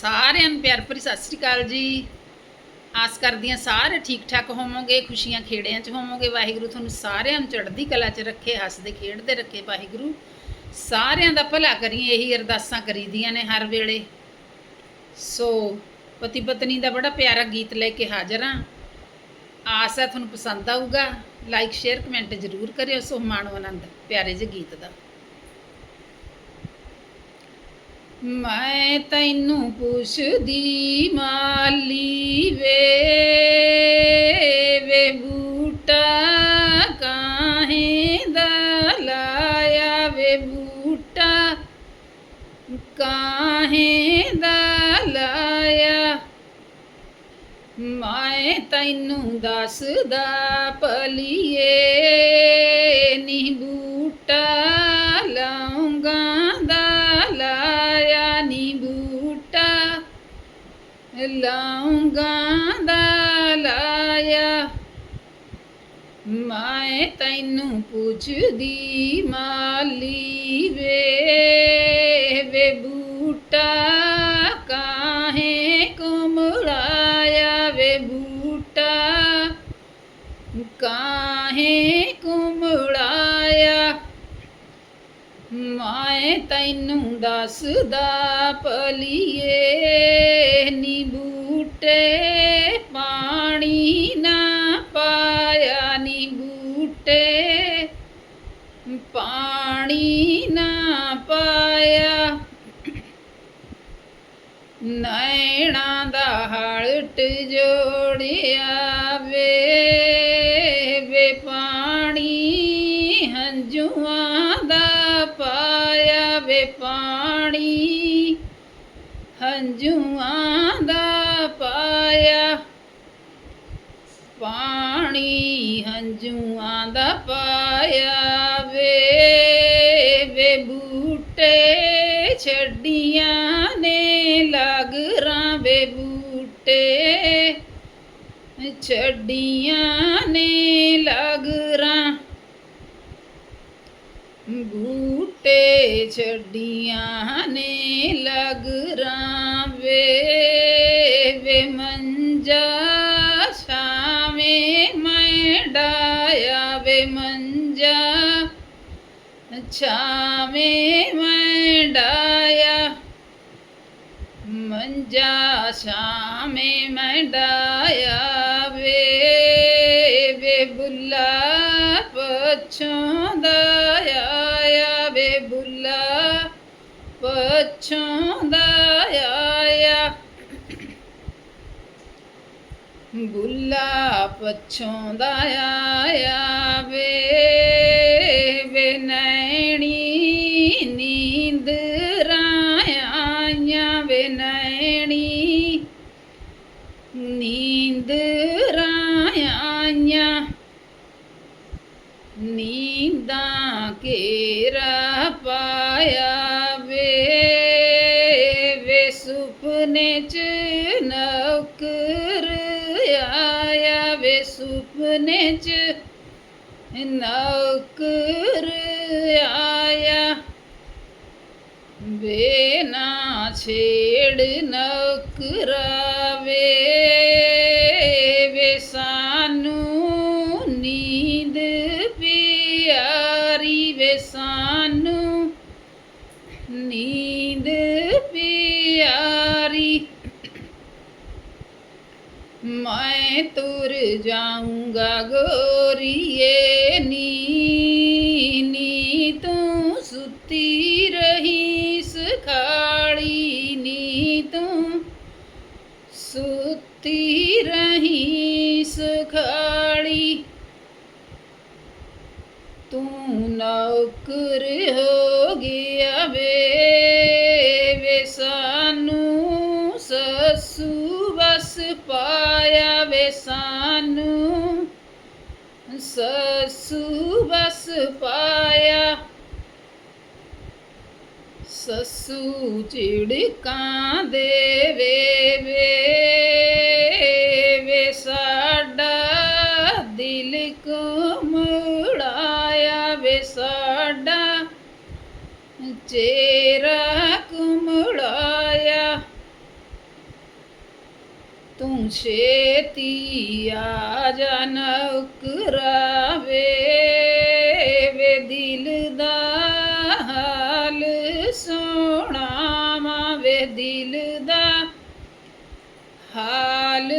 ਸਾਰਿਆਂ ਨੂੰ ਪਿਆਰ ਭਰੀ ਸਤਿ ਸ੍ਰੀ ਅਕਾਲ ਜੀ। ਆਸ ਕਰਦੀਆਂ ਸਾਰੇ ਠੀਕ ਠਾਕ ਹੋਵੋਗੇ, ਖੁਸ਼ੀਆਂ ਖੇੜਿਆਂ 'ਚ ਹੋਵੋਗੇ। ਵਾਹਿਗੁਰੂ ਤੁਹਾਨੂੰ ਸਾਰਿਆਂ ਨੂੰ ਚੜ੍ਹਦੀ ਕਲਾ 'ਚ ਰੱਖੇ, ਹੱਸਦੇ, ਖੇਡਦੇ ਰੱਖੇ ਵਾਹਿਗੁਰੂ। ਸਾਰਿਆਂ ਦਾ ਭਲਾ ਕਰੀਏ, ਇਹੀ ਅਰਦਾਸਾਂ ਕਰੀਦੀਆਂ ਨੇ ਹਰ ਵੇਲੇ। ਸੋ ਪਤੀ ਪਤਨੀ ਦਾ ਬੜਾ ਪਿਆਰਾ ਗੀਤ ਲੈ ਕੇ ਹਾਜ਼ਰ ਹਾਂ। ਆਸ ਹੈ ਤੁਹਾਨੂੰ ਪਸੰਦ ਆਊਗਾ। ਲਾਈਕ ਸ਼ੇਅਰ ਕਮੈਂਟ ਜ਼ਰੂਰ ਕਰਿਓ ਸੋ ਮਾਣੋ ਆਨੰਦ, ਪਿਆਰੇ ਜਿਹੇ ਗੀਤ ਦਾ। ਮੈਂ ਤੈਨੂੰ ਪੁੱਛਦੀ ਮਾਲੀ ਵੇ ਵੇ ਬੂਟਾ ਕਾਹੇ ਦਾ ਲਾਇਆ ਵੇ ਬੂਟਾ? ਕਾਹੇ ਦਾ ਲਾਇਆ? ਮੈਂ ਤੈਨੂੰ ਦੱਸਦਾ ਭਲੀਏ ਲਾਉਂਗਾ ਦਾ ਲਾਇਆ। ਮੈਂ ਤੈਨੂੰ ਪੁੱਛਦੀ ਮਾਲੀ ਵੇ ਵੇ ਬੂਟਾ ਕਾਹੇ ਕੁਮੜਾਇਆ ਵੇ ਬੂਟਾ? ਕਾਹੇ ਕੁਮੜਾਇਆ ਮੈਂ ਤੈਨੂੰ ਦੱਸਦਾ ਭਲੀਏ। ਨੀ ਬੂਟੇ ਪਾਣੀ ਨਾ ਪਾਇਆ ਨੀ ਬੂਟੇ। ਪਾਣੀ ਨਾ ਪਾਇਆ। ਨੈਣਾ ਦਾ ਹਲਟ ਜੋੜਿਆ ਵੇ। ਵੇ ਪਾਣੀ ਹੰਝੂਆਂ ਦਾ ਪਾਇਆ। ਵੇ ਪਾਣੀ ਹੰਝੂਆਂ ਦਾ ਪਾਇਆ ਪਾਣੀ ਹੰਝੂਆਂ ਦਾ ਪਾਇਆ ਵੇ ਵੇ ਬੂਟੇ ਛੱਡੀਆਂ ਨੇ ਲਗਰਾਂ ਵੇ ਬੂਟੇ ਛੱਡੀਆਂ ਨੇ ਲਗਰਾਂ ਬੂਟੇ ਛੱਡੀਆਂ ਨੇ ਲਗਰਾਂ ਵੇ ਵੇ ਮੰਜਾ ਮੰਜਾ ਛਾਵੇਂ ਮੈਂ ਡਾਇਆ ਮੰਜਾ ਛਾਵੇਂ ਮੈਂ ਵੇ ਵੇ ਬੁੱਲਾ ਪਛੋਂ ਬੁੱਲਾ ਪਛੋਂ ਦਾ ਆਇਆ ਵੇ ਵੇ ਨੀਂਦ ਰਾਇਆਂ ਵੇ ਨੀਂਦ ਰਾਇਆਂ ਨੀਂਦਾਂ ਘੇਰਾ ਪਾਇਆ ਵੇ ਵੇ ਸੁਪਨੇ ਚ ਸੁਪਨੇ ਚ ਨੌਕਰ ਆਇਆ ਵੇ ਨਾ ਛੇੜ ਨੌਕਰਾ ਮੈਂ ਤੁਰ ਜਾਊਂਗਾ ਗੋਰੀਏ ਨੀ ਨੀ ਤੂੰ ਸੁੱਤੀ ਰਹੀ ਸਖਾਲੀ ਨੀ ਤੂੰ ਸੁੱਤੀ ਰਹੀ ਸਖਾਲੀ ਤੂੰ ਨੌਕਰ ਹੋ ਗਿਆ ਵੇ ਵੇ ਸਾਨੂੰ ਸਸੂ ਬਸ ਪਾਇਆ ਵੇ ਸਾਨੂੰ। ਸਸੂ ਬਸ ਪਾਇਆ। ਸਸੂ ਚਿੜਕਾਂ ਦੇ ਵੇ ਵੇ ਸਾਡਾ ਦਿਲ ਕੁਮੜਾਇਆ ਵੇ ਸਾਡਾ ਚਿਹਰਾ ਕੁਮੜਾਇਆ ਛੇਤੀ ਆ ਜਾ ਨੌਕਰਾਵੇ ਵੇ ਦਿਲ ਦਾ ਹਾਲ ਸੁਣਾਵਾਂ ਵੇ ਦਿਲ ਦਾ ਹਾਲ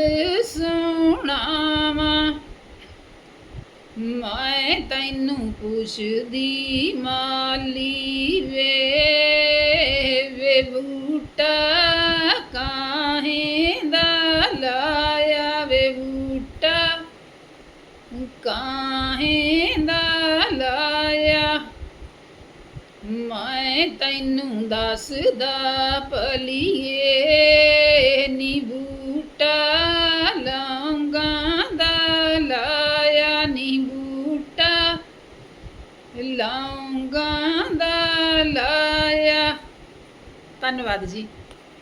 ਸੁਣਾਵਾਂ ਮੈਂ ਤੈਨੂੰ ਪੁੱਛਦੀ ਮਾਲੀ ਮੈਂ ਤੈਨੂੰ ਦੱਸਦਾ ਭਲੀਏ ਨੀ ਬੂਟਾ ਲੌਂਗਾਂ ਦਾ ਲਾਇਆ ਨੀ ਬੂਟਾ ਲੌਂਗਾਂ ਦਾ ਲਾਇਆ। ਧੰਨਵਾਦ ਜੀ।